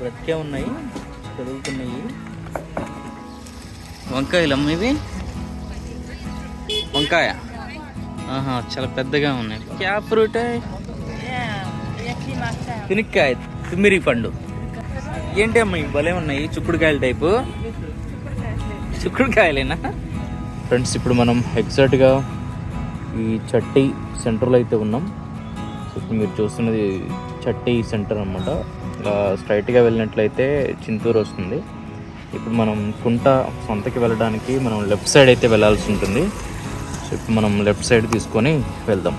బ్రతికే ఉన్నాయి పెరుగుతున్నాయి. వంకాయలు అమ్మ ఇవి? వంకాయ? ఆహా చాలా పెద్దగా ఉన్నాయి. క్యా ఫ్రూట్ తినిక్కాయ తిమ్మిరి పండు. ఏంటి అమ్మ ఇవి? భలే ఉన్నాయి చుక్కుడుకాయల టైపు. చుక్కుడుకాయలేనా? ఫ్రెండ్స్ ఇప్పుడు మనం ఎగ్జాక్ట్గా ఈ చట్టి సెంటర్లో అయితే ఉన్నాం. సో ఇప్పుడు మీరు చూస్తున్నది చట్టి సెంటర్ అనమాట ఇలా స్ట్రైట్గా వెళ్ళినట్లయితే చింతూరు వస్తుంది. ఇప్పుడు మనం కుంట సొంతకి వెళ్ళడానికి మనం లెఫ్ట్ సైడ్ అయితే వెళ్ళాల్సి ఉంటుంది. సో ఇప్పుడు మనం లెఫ్ట్ సైడ్ తీసుకొని వెళ్దాం.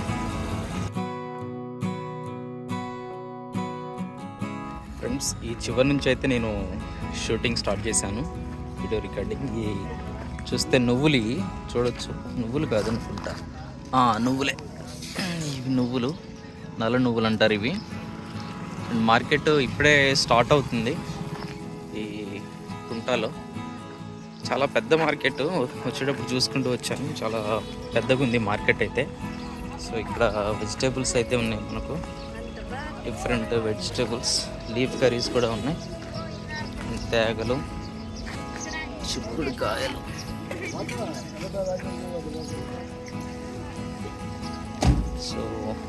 ఫ్రెండ్స్ ఈ చివరి నుంచి అయితే నేను షూటింగ్ స్టార్ట్ చేశాను. వీడియో రికార్డింగ్ ఈ చూస్తే నువ్వులు చూడొచ్చు. నువ్వులు కాదు అనుకుంటా. నువ్వులే. ఇవి నువ్వులు నల్ల నువ్వులు అంటారు ఇవి. అండ్ మార్కెట్ ఇప్పుడే స్టార్ట్ అవుతుంది ఈ కుంటాలో. చాలా పెద్ద మార్కెట్ వచ్చేటప్పుడు చూసుకుంటూ వచ్చాను. చాలా పెద్దగా ఉంది మార్కెట్ అయితే. సో ఇక్కడ వెజిటేబుల్స్ అయితే ఉన్నాయి మనకు. డిఫరెంట్ వెజిటేబుల్స్ లీఫ్ కర్రీస్ కూడా ఉన్నాయి. తేగలు చిక్కుడుకాయలు. సో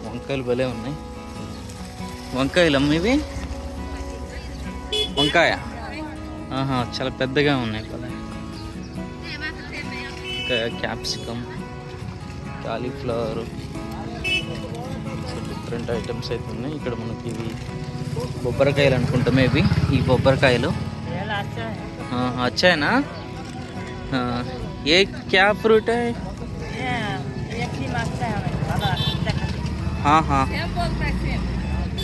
వంకాయలు భలే ఉన్నాయి. వంకాయలు అమ్మ ఇవి? వంకాయ? ఆహా చాలా పెద్దగా ఉన్నాయి కదా క్యాప్సికమ్ కాలీఫ్లవర్ డిఫరెంట్ ఐటమ్స్ అయితే ఉన్నాయి. ఇక్కడ మనకి ఇవి బొబ్బరికాయలు అనుకుంటాం ఇవి ఈ బొబ్బరికాయలు. వచ్చాయనా ఏ క్యా ఫ్రూట్?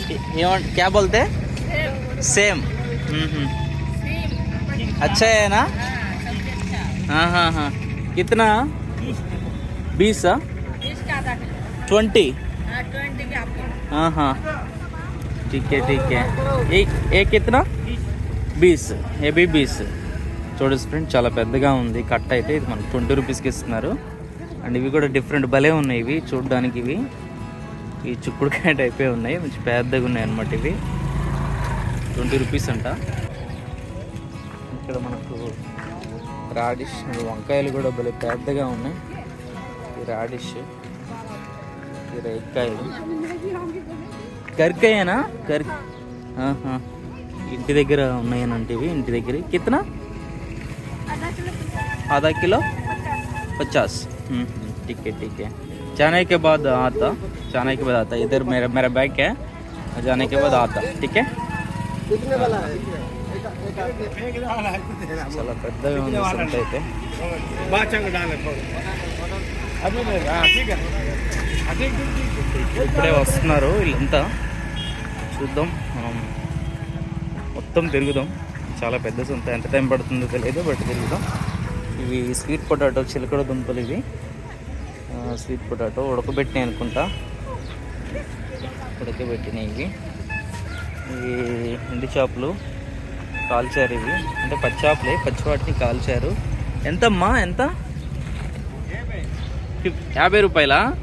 हाँ हाँ ये- ये और क्या बोलते हैं सेम हम्म हम्म अच्छा है ना हाँ हाँ हाँ कितना बीस ट्वेंटी हाँ हाँ ठीक है ठीक है ये ये कितना బీస్ ఏబీ బీస్ చూడచ్చు ఫ్రెండ్ చాలా పెద్దగా ఉంది కట్ట అయితే ఇది మనకు ట్వంటీ రూపీస్కి ఇస్తున్నారు అండ్ ఇవి కూడా డిఫరెంట్ భలే ఉన్నాయి ఇవి చూడడానికి ఇవి ఈ చిక్కుడుకాయ టైపే ఉన్నాయి. మంచి పెద్దగా ఉన్నాయి అనమాట ఇవి. ట్వంటీ రూపీస్ అంట. ఇక్కడ మనకు రాడిష్ వంకాయలు కూడా భలే పెద్దగా ఉన్నాయి. ఈ రాడిష్ ఈ రేక్కాయలు కరికాయనా? కరి ఇంటి దగ్గర ఉన్నాయనంటే ఇవి ఇంటి దగ్గర. కితన आधा కిలో? పచాస్. ठीक టికెట్ ठीक బాద్ ఆతా जाने के बाद आता इधर मेरा मेरा बैग है जाने के बाद आता ठीक है చాలా పెద్దగా ఉంది సంత అయితే ఇప్పుడే వస్తున్నారు వీళ్ళంతా చూద్దాం మనం మొత్తం తిరుగుదాం చాలా పెద్ద సంత ఎంత టైం పడుతుందో తెలియదు బట్ తిరుగుదాం ఇవి స్వీట్ పొటాటో చిలకడ దుంపలు ఇవి ఆ, స్వీట్ పొటాటో ఉడకబెట్టినాయి అనుకుంటా ఉడకబెట్టినాయి ఇవి. ఇవి ఎండు చేపలు కాల్చారు ఇవి. అంటే పచ్చి పచ్చివాటిని పచ్చి కాల్చారు. ఎంతమ్మా ఎంత? ఫిఫ్- యాభై రూపాయలా?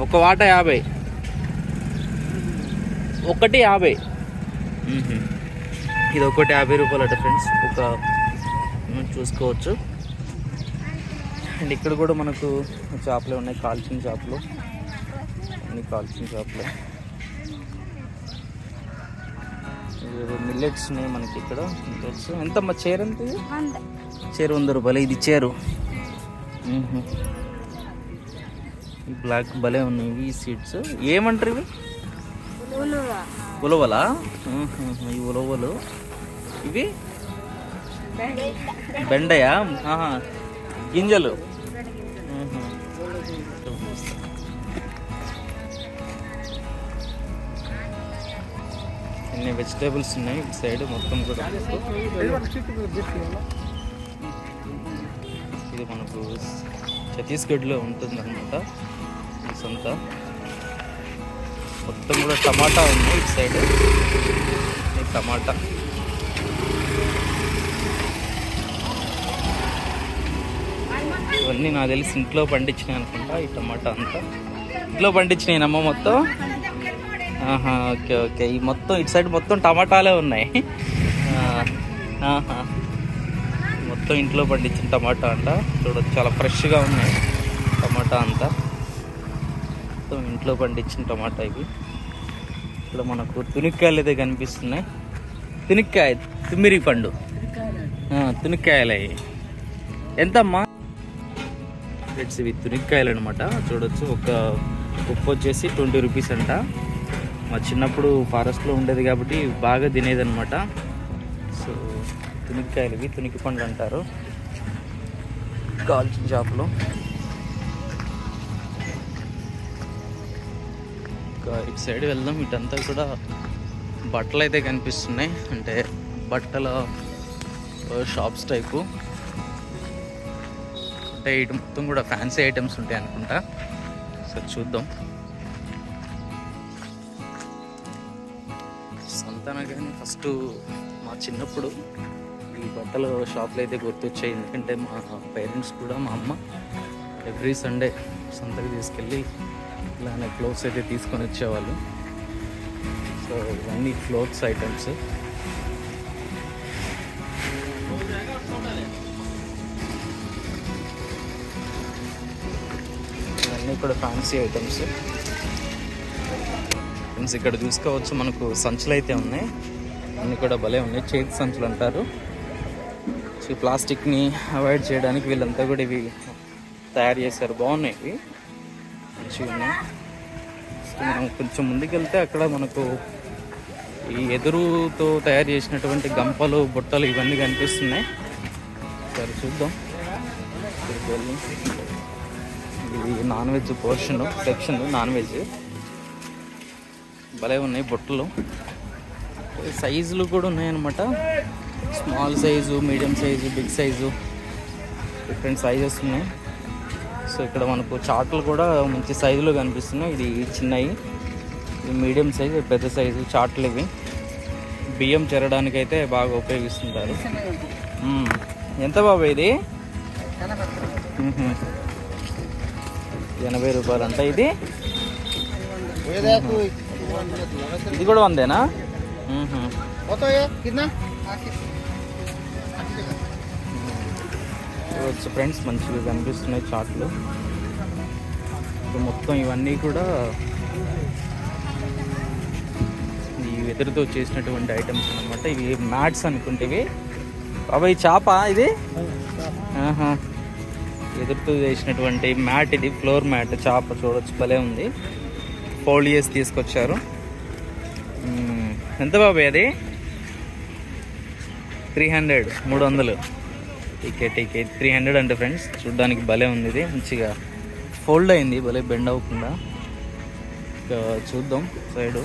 ఒక వాట యాభై. ఒకటి యాభై. ఇది ఒకటి యాభై రూపాయలు అట ఫ్రెండ్స్. ఒక చూసుకోవచ్చు. అండ్ ఇక్కడ కూడా మనకు చేపలే ఉన్నాయి కాల్చిన చేపలు. అన్ని కాల్చిన చేపలే మిల్లెట్స్ ఉన్నాయి మనకి ఇక్కడ మిల్లెట్స్ ఎంత మా చీర ఎంత చీర వంద రూపాయలు ఇది చీరు. ఈ బ్లాక్ భలే ఉన్నాయి ఇవి సీడ్స్ ఏమంటారు ఇవి? ఉలవలా. ఈ ఉలవలు. ఇవి? బెండయా. గింజలు. అన్ని వెజిటేబుల్స్ ఉన్నాయి ఇటు సైడ్ మొత్తం కూడా. ఇది మనకు ఛత్తీస్గఢ్లో ఉంటుంది అనమాట సొంత. మొత్తం కూడా టమాటా ఉంది ఇటు సైడ్. టమాటా. ఇవన్నీ నాకు తెలిసి ఇంట్లో పండించినాయి అనుకుంటా ఈ టమాటా అంతా. ఇంట్లో పండించినాయి అమ్మ మొత్తం. ఆహా ఓకే ఓకే. ఈ మొత్తం ఇటు సైడ్ మొత్తం టమాటాలే ఉన్నాయి. ఆహా. మొత్తం ఇంట్లో పండించిన టమాటా అంట. చూడొచ్చు చాలా ఫ్రెష్గా ఉన్నాయి. టమాటా అంతా. మొత్తం ఇంట్లో పండించిన టమాటా ఇవి. ఇక్కడ మనకు తునిక్కాయలు అయితే కనిపిస్తున్నాయి. తునిక్కాయ తిమ్మిరి పండు. తునిక్కాయలు అవి ఎంతమ్మా? ఫ్రెండ్స్ ఇవి తునిక్కాయలు అనమాట చూడొచ్చు ఒక ఉప్పు వచ్చేసి ట్వంటీ రూపీస్ అంట. మా చిన్నప్పుడు ఫారెస్ట్లో ఉండేది కాబట్టి బాగా తినేది అనమాట సో తునిక్కాయలు ఇవి తునికి పండ్లు అంటారు. కాల్చిన చేపలు. ఇంకా ఇటు సైడ్ వెళ్దాం. ఇటంతా కూడా బట్టలు అయితే కనిపిస్తున్నాయి. అంటే బట్టల షాప్స్ టైపు. అంటే ఇటు మొత్తం కూడా ఫ్యాన్సీ ఐటమ్స్ ఉంటాయి అనుకుంటా. సో చూద్దాం. చెప్తాను కానీ ఫస్ట్ మా చిన్నప్పుడు ఈ బట్టల షాప్లు అయితే గుర్తొచ్చాయి. ఎందుకంటే మా పేరెంట్స్ కూడా మా అమ్మ ఎవ్రీ సండే సంతకు తీసుకెళ్ళి ఇలానే క్లోత్స్ అయితే తీసుకొని వచ్చేవాళ్ళు. సో ఇవన్నీ క్లోత్స్ ఐటమ్స్. ఇవన్నీ కూడా ఫ్యాన్సీ ఐటమ్స్. ఫ్రెండ్స్ ఇక్కడ చూసుకోవచ్చు. మనకు సంచులు అయితే ఉన్నాయి. అన్నీ కూడా భలే ఉన్నాయి. చేతి సంచులు అంటారు. సో ప్లాస్టిక్ని అవాయిడ్ చేయడానికి వీళ్ళంతా కూడా ఇవి తయారు చేశారు. బాగున్నాయి ఇవి. మంచిగా ఉన్నాయి. సో మనం కొంచెం ముందుకెళ్తే అక్కడ మనకు ఈ ఎదురుతో తయారు చేసినటువంటి గంపలు బుట్టలు ఇవన్నీ కనిపిస్తున్నాయి. సరే చూద్దాం. ఇది non veg portion section non veg. భలే ఉన్నాయి బుట్టలు. సైజులు కూడా ఉన్నాయన్నమాట. Small size medium size big size different sizes ఉన్నాయి. సో ఇక్కడ మనకు చాట్లు కూడా మంచి సైజులో కనిపిస్తున్నాయి. ఇది చిన్నవి ఇది మీడియం సైజు పెద్ద సైజు చాట్లు ఇవి. బియ్యం చెరడానికైతే అయితే బాగా ఉపయోగిస్తుంటారు. ఎంత బాబు ఇది? ఎనభై రూపాయలు అంట ఇది. ఇది కూడా వందేనా. చూడొచ్చు ఫ్రెండ్స్ మంచిగా కనిపిస్తున్నాయి చాట్లు. మొత్తం ఇవన్నీ కూడా ఈ వెదురుతో చేసినటువంటి ఐటమ్స్ అన్నమాట. ఇవి మ్యాట్స్ అనుకుంటేవి బాబాయ్ చేప ఇది? ఆహా. వెదురుతో చేసినటువంటి మ్యాట్ ఇది ఫ్లోర్ మ్యాట్. చేప చూడొచ్చు భలే ఉంది. ఫోల్డ్ చేసి తీసుకొచ్చారు. ఎంత బాబాయ్ అది? త్రీ హండ్రెడ్ మూడు వందలు. టికెట్ టికెట్ త్రీ హండ్రెడ్ అంటే ఫ్రెండ్స్. చూడ్డానికి భలే ఉంది ఇది. మంచిగా ఫోల్డ్ అయింది భలే బెండ్ అవ్వకుండా. చూద్దాం సైడు.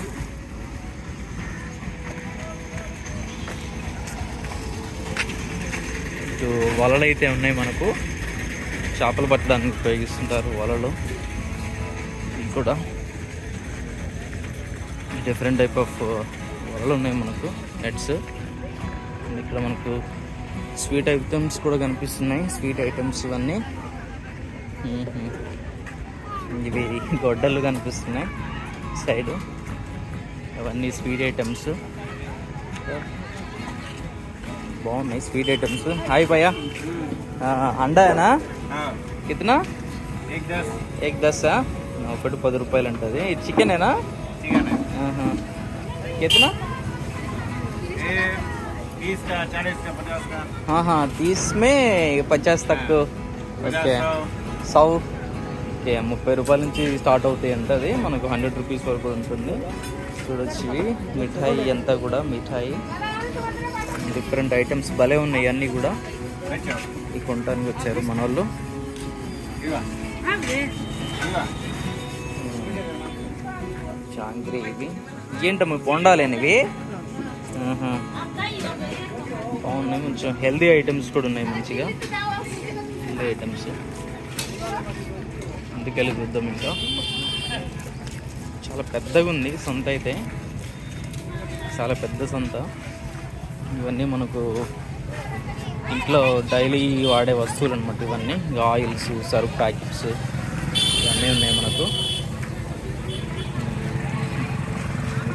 ఇటు వలలు అయితే ఉన్నాయి మనకు. చేపలు పట్టడానికి ఉపయోగిస్తుంటారు వలలు. ఇది కూడా. డిఫరెంట్ టైప్ ఆఫ్ వరలు ఉన్నాయి మనకు నెట్స్ ఇక్కడ మనకు స్వీట్ ఐటమ్స్ కూడా కనిపిస్తున్నాయి. స్వీట్ ఐటమ్స్ అన్నీ ఇవి గొడ్డలు కనిపిస్తున్నాయి సైడ్. అవన్నీ స్వీట్ ఐటమ్స్. బాగున్నాయి స్వీట్ ఐటమ్స్. హాయ్ భయ్యా. అండానా కితనా? ఎగ్ దస్. ఎగ్ ఒకటి పది రూపాయలు ఉంటుంది చికెన్ ఏనా कितना ये बीस का चालीस का पचास का हाँ हाँ तीस में पचास तक ఓకే पचास सौ సౌ ఓకే ముప్పై రూపాయల నుంచి స్టార్ట్ అవుతాయి అంట అది మనకు హండ్రెడ్ రూపీస్ వరకు ఉంటుంది చూడొచ్చు ఇవి మిఠాయి అంతా కూడా మిఠాయి డిఫరెంట్ ఐటమ్స్ భలే ఉన్నాయి అన్నీ కూడా बच्चों ఈ కొనడానికి వచ్చారు మన వాళ్ళు కాంగ్రీ ఇవి. ఏంటమ్మ బొండాలేనివి? బాగున్నాయి కొంచెం హెల్దీ ఐటమ్స్ కూడా ఉన్నాయి మంచిగా. Healthy items. అందుకెళ్ళి చూద్దాం ఇంకా. చాలా పెద్దగా ఉంది సంత అయితే. చాలా పెద్ద సంత. ఇవన్నీ మనకు ఇంట్లో డైలీ వాడే వస్తువులు అనమాట ఇవన్నీ. ఆయిల్స్ సరుకు ప్యాకెట్స్ ఇవన్నీ ఉన్నాయి మనకు.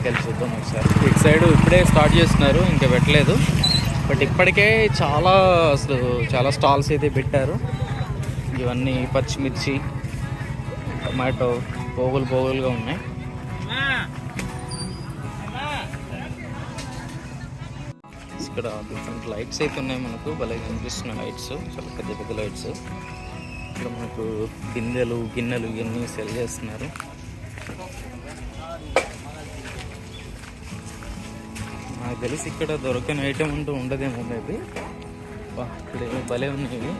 వెళ్ళి చూద్దాం ఒకసారి. ఇటు సైడ్ ఇప్పుడే స్టార్ట్ చేస్తున్నారు ఇంకా పెట్టలేదు. బట్ ఇప్పటికే చాలా అసలు చాలా స్టాల్స్ అయితే పెట్టారు. ఇవన్నీ పచ్చిమిర్చి టమాటో పోగులు పోగులుగా ఉన్నాయి. ఇక్కడ డిఫరెంట్ లైట్స్ అయితే ఉన్నాయి మనకు. భలే కనిపిస్తున్నాయి లైట్స్. చాలా పెద్ద పెద్ద లైట్స్. ఇక్కడ మనకు బిందెలు గిన్నెలు ఇవన్నీ సెల్ చేస్తున్నారు. నాకు తెలిసి ఇక్కడ దొరకని ఐటెం అంటూ ఉండదేమో మేబీ. ఇక్కడ ఏమి భలే ఉన్నాయి. ఇవి.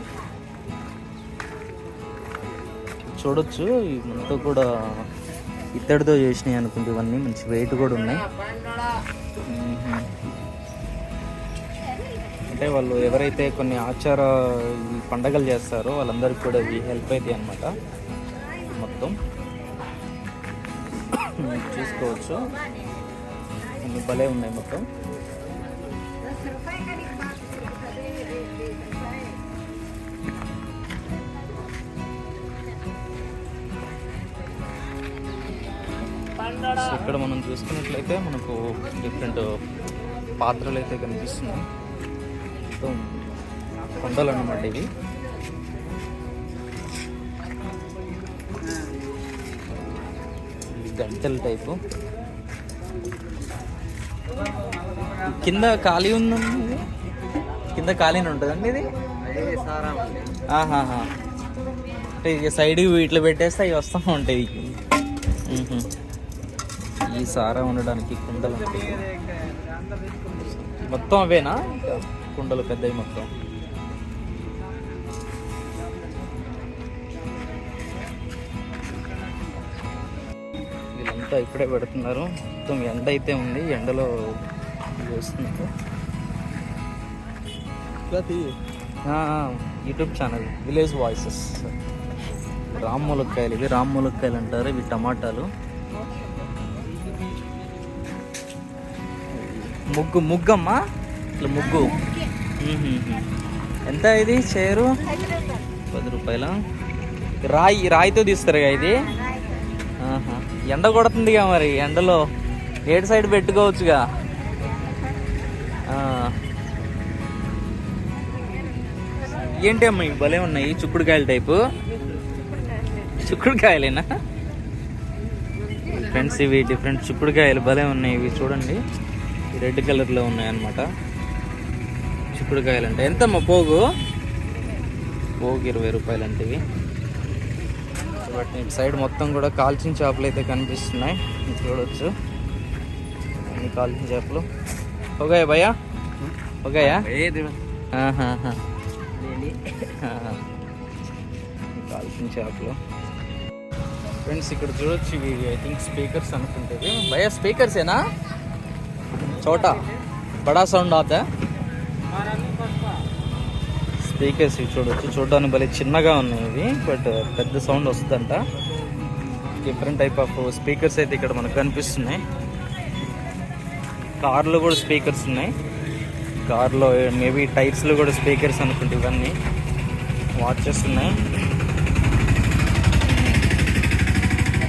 చూడొచ్చు ఇవంతా కూడా ఇత్తడితో చేసినాయి అనుకుంటే ఇవన్నీ మంచి వెయిట్ కూడా ఉన్నాయి. అంటే వాళ్ళు ఎవరైతే కొన్ని ఆచార పండగలు చేస్తారో వాళ్ళందరికీ కూడా ఇవి హెల్ప్ అవుతాయి అనమాట మొత్తం. చూసుకోవచ్చు. అన్నీ భలే ఉన్నాయి మొత్తం. ఇక్కడ మనం చూసుకున్నట్లయితే మనకు డిఫరెంట్ పాత్రలు అయితే కనిపిస్తున్నాయి. మొత్తం కొండలు అన్నమాట ఇవి గంటల టైపు. కింద ఖాళీ ఉందండి కింద ఖాళీనే ఉంటుందండి ఇది? ఆహాహా అంటే ఇక సైడ్ ఇట్లా పెట్టేస్తే అవి వస్తూ ఉంటాయి. మ్మ్హ. ఈ సారా ఉండడానికి కుండలు మొత్తం అవేనా? కుండలు పెద్దవి మొత్తం? వీళ్ళంతా ఇప్పుడే పెడుతున్నారు. మొత్తం ఎండ అయితే ఉంది. ఎండలో చేస్తున్నారు YouTube channel village voices. Ram ములక్కాయలు ఇవి రామ్ ములక్కాయలు అంటారు. ఇవి టమాటాలు. ముగ్గు ముగ్గమ్మా? ఇట్లా ముగ్గు. ఎంత ఇది? చేరు? పది రూపాయల? రాయి రాయితో తీస్తారుగా ఇది. ఎండ కొడుతుందిగా మరి ఎండలో. ఏడు సైడ్ పెట్టుకోవచ్చుగా. ఏంటి అమ్మా ఇవి భలే ఉన్నాయి? చుక్కుడుకాయల టైపు. చుక్కుడుకాయలేనా? ఫ్రెండ్స్ ఇవి డిఫరెంట్ చుక్కుడుకాయలు భలే ఉన్నాయి ఇవి చూడండి. రెడ్ కలర్లో ఉన్నాయి అన్నమాట చిక్కుడుకాయలు అంటే ఎంతమ్మా పోగు? పోగు ఇరవై రూపాయలు అంటే ఇవి బట్ ఇటు సైడ్ మొత్తం కూడా కాల్చిన చేపలు అయితే కనిపిస్తున్నాయి. ఇది చూడొచ్చు. అన్ని కాల్చిన చేపలు. ఒగాయ భయ్యా. ఈ కాల్చిన చేపలు. ఫ్రెండ్స్ ఇక్కడ చూడొచ్చు ఇవి ఐ థింక్ స్పీకర్స్ అనుకుంటుంది. భయ్యా స్పీకర్సేనా చోటా బడా సౌండ్ ఆతా స్పీకర్స్ ఇవి చూడొచ్చు. చూడడానికి భలే చిన్నగా ఉన్నాయి ఇవి బట్ పెద్ద సౌండ్ వస్తుందంట. డిఫరెంట్ టైప్ ఆఫ్ స్పీకర్స్ అయితే ఇక్కడ మనకు కనిపిస్తున్నాయి. కార్లో కూడా స్పీకర్స్ ఉన్నాయి. కార్లో మేబీ టైర్స్లో కూడా స్పీకర్స్ అనుకుంటే ఇవన్నీ. వాచెస్ ఉన్నాయి.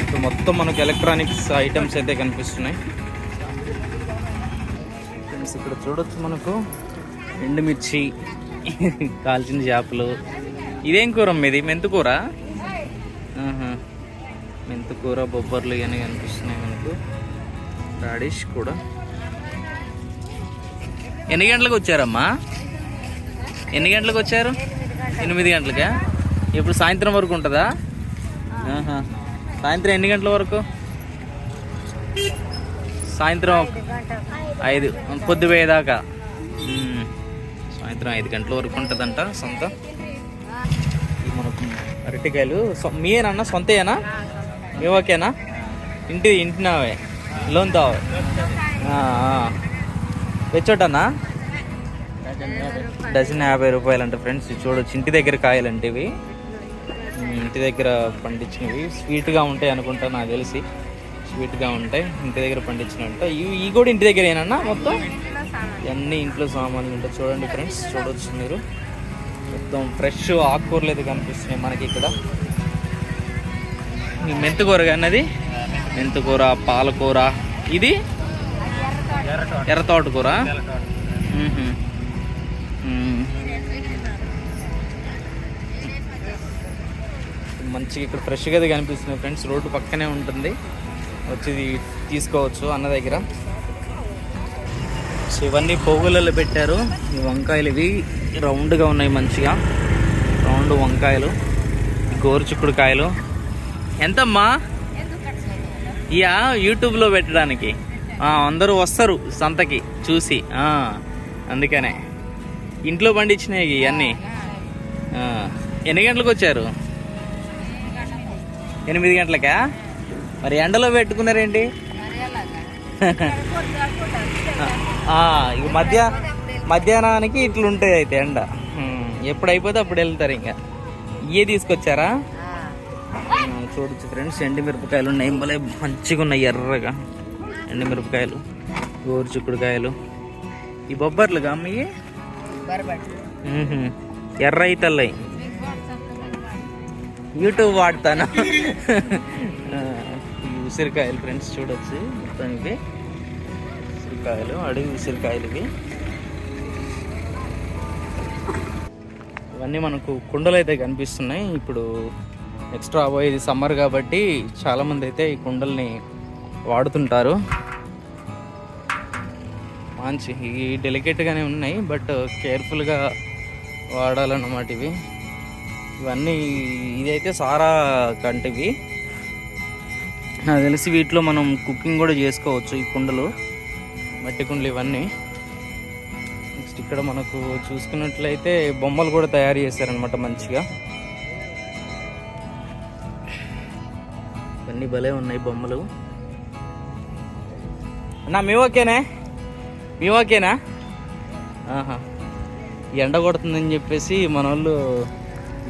ఇప్పుడు మొత్తం మనకు ఎలక్ట్రానిక్స్ ఐటమ్స్ అయితే కనిపిస్తున్నాయి. ఫ్రెండ్స్ ఇక్కడ చూడొచ్చు మనకు. ఎండుమిర్చి కాల్చిన చేపలు. ఇదేం కూర అమ్మ ఇది? మెంతుకూర మెంతుకూర బొబ్బర్లు ఇవన్నీ కనిపిస్తున్నాయి మనకు. రాడిష్ కూడా. ఎన్ని గంటలకు వచ్చారమ్మా? ఎన్ని గంటలకు వచ్చారు? ఎనిమిది గంటలకా? ఇప్పుడు సాయంత్రం వరకు ఉంటుందా? సాయంత్రం ఎన్ని గంటల వరకు? సాయంత్రం ఐదు పొద్దుపోయేదాకా. సాయంత్రం ఐదు గంటల వరకు ఉంటుందంట సొంత. మనకు అరటికాయలు. మీయేనన్నా? సొంతయేనా? మీ ఓకేనా ఇంటి ఇంటినావే. లోన్ తావే వెచ్చోటన్నా? డజన్ యాభై రూపాయలు అంట ఫ్రెండ్స్ చూడొచ్చు ఇంటి దగ్గర కాయలంటే ఇవి ఇంటి దగ్గర పండించినవి. స్వీట్గా ఉంటాయి అనుకుంటా నాకు తెలిసి. స్వీట్గా ఉంటాయి ఇంటి దగ్గర పండించినవి ఉంటాయి. ఇవి ఇవి కూడా ఇంటి దగ్గర ఏనన్నా మొత్తం? ఇవన్నీ ఇంట్లో సామాన్లు. ఉంటాయి. చూడండి ఫ్రెండ్స్ చూడొచ్చు మీరు. మొత్తం ఫ్రెష్ ఆకుకూరలు అయితే కనిపిస్తున్నాయి మనకి ఇక్కడ. మెంతుకూర అన్నది? మెంతుకూర పాలకూర. ఇది? ఎర్ర తోట ఎర్ర తోటకూర. మంచిగా ఇక్కడ ఫ్రెష్గా అయితే కనిపిస్తుంది ఫ్రెండ్స్. రోడ్డు పక్కనే ఉంటుంది. వచ్చి తీసుకోవచ్చు అన్న దగ్గర. సో ఇవన్నీ పోగులలో పెట్టారు. ఈ వంకాయలు ఇవి రౌండ్గా ఉన్నాయి మంచిగా. రౌండ్ వంకాయలు గోరుచిక్కుడు కాయలు ఎంతమ్మా? ఇయా యూట్యూబ్లో పెట్టడానికి. అందరూ వస్తారు సంతకి చూసి. అందుకనే. ఇంట్లో పండించినాయి ఇవన్నీ ఎన్ని గంటలకు వచ్చారు? ఎనిమిది గంటలకా? మరి ఎండలో పెట్టుకున్నారేంటి? ఇక మధ్య మధ్యాహ్నానికి ఇట్లుంటాయి అయితే ఎండ. ఎప్పుడు అయిపోతే అప్పుడు వెళ్తారు ఇంకా. ఇవే తీసుకొచ్చారా? చూడొచ్చు ఫ్రెండ్స్ ఎండుమిరపకాయలు ఉన్నాయి. భలే మంచిగా ఉన్నాయి ఎర్రగా. ఎండుమిరపకాయలు గోరు చిక్కుడుకాయలు ఈ బొబ్బర్లుగా అమ్మి ఎర్ర అయితల్లయి యూట్యూబ్ వాడతాను? ఉసిరికాయలు ఫ్రెండ్స్ చూడొచ్చు. మొత్తం ఇవి ఉసిరికాయలు అడవి ఉసిరికాయలు ఇవి. ఇవన్నీ మనకు కుండలు అయితే కనిపిస్తున్నాయి. ఇప్పుడు నెక్స్ట్ రాబోయేది సమ్మర్ కాబట్టి చాలామంది అయితే ఈ కుండల్ని వాడుతుంటారు. మంచి ఇవి డెలికేట్గానే ఉన్నాయి బట్ కేర్ఫుల్గా వాడాలన్నమాట ఇవి. ఇవన్నీ ఇదైతే సారా కంటివి. నాకు తెలిసి వీటిలో మనం కుకింగ్ కూడా చేసుకోవచ్చు ఈ కుండలు మట్టి కుండలు ఇవన్నీ. నెక్స్ట్ ఇక్కడ మనకు చూసుకున్నట్లయితే బొమ్మలు కూడా తయారు చేశారనమాట మంచిగా. ఇవన్నీ భలే ఉన్నాయి బొమ్మలు. అన్నా మీ ఓకేనే? మీ ఓకేనా? ఆహా. ఈ ఎండ కొడుతుందని చెప్పేసి మన వాళ్ళు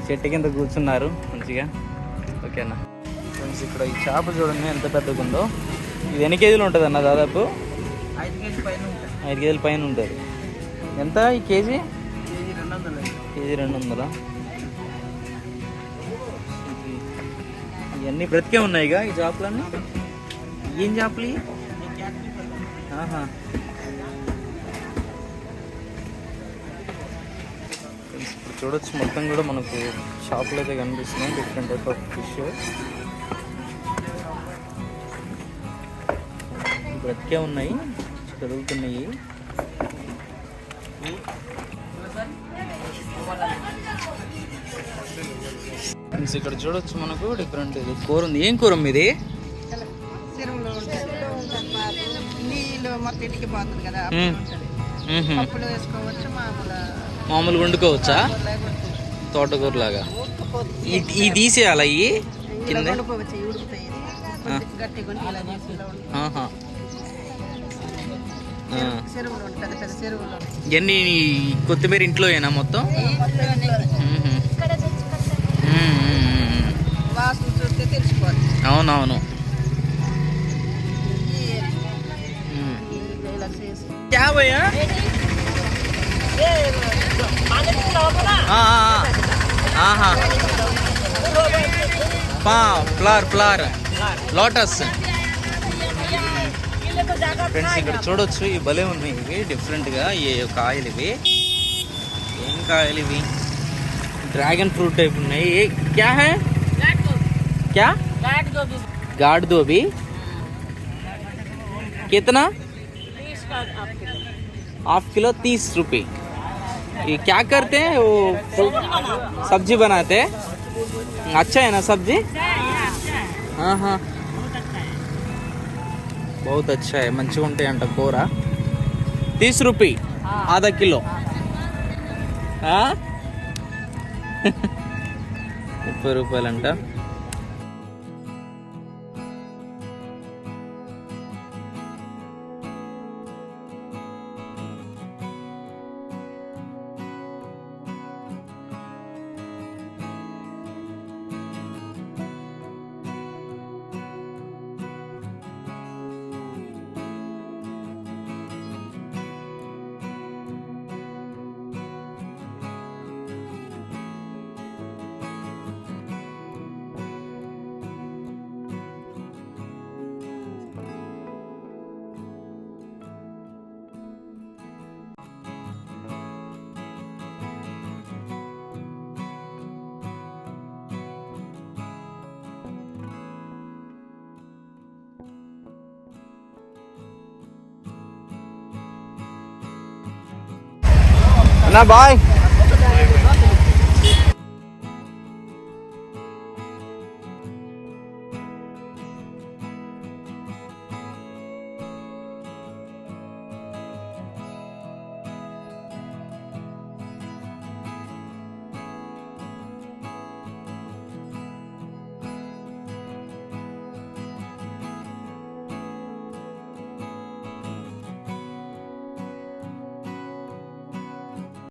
చెట్టు కింద కూర్చున్నారు మంచిగా. ఓకేనా? ఫ్రెండ్స్ ఇక్కడ ఈ చేప చూడండి ఎంత పెద్దగా ఉందో ఇది ఎన్ని కేజీలు ఉంటుంది అన్న దాదాపు? ఐదు కేజీల పైన ఉంటుంది. ఎంత ఈ కేజీ? కేజీ రెండు వందలు ఇవన్నీ బ్రతికే ఉన్నాయిగా ఈ చేపలన్నీ? ఏం చేపలు? ఆహా. ఇప్పుడు చూడొచ్చు మొత్తం కూడా మనకు షాపులు అయితే కనిపిస్తున్నాయి డిఫరెంట్ టైప్ ఆఫ్ ఫిష్. బ్రతికే ఉన్నాయి. పెరుగుతున్నాయి ఫ్రెండ్స్, ఇక్కడ చూడొచ్చు మనకు డిఫరెంట్ ఇది. కూర ఉంది. ఏం కూర ఇది మామూలుగా వండుకోవచ్చా? తోటకూర లాగా ఈ తీసేయాలా ఇవి కింద? ఇవన్నీ కొత్తిమీర ఇంట్లోయేనా మొత్తం? అవునవును. ఆహా. Flower flower. Lotus. ఫ్రెండ్స్ ఇక్కడ చూడొచ్చు ఈ భలే ఉన్నాయి ఇవి డిఫరెంట్గా ఏ కాయలు ఇవి ఏం కాయలు ఇవి డ్రాగన్ ఫ్రూట్ టైప్ ఉన్నాయి ఏ క్యా హై క్యా गाढ़ धोबी कितना हाफ किलो तीस रुपये ये क्या करते हैं वो सब्जी बनाते हैं अच्छा है ना सब्जी हाँ हाँ బహుత్ వచ్చాయి మంచిగా అంట కూర. తీస్ రూపీ ఆధ కిలో. ముప్పై రూపాయలంట. అన్నా బాయ్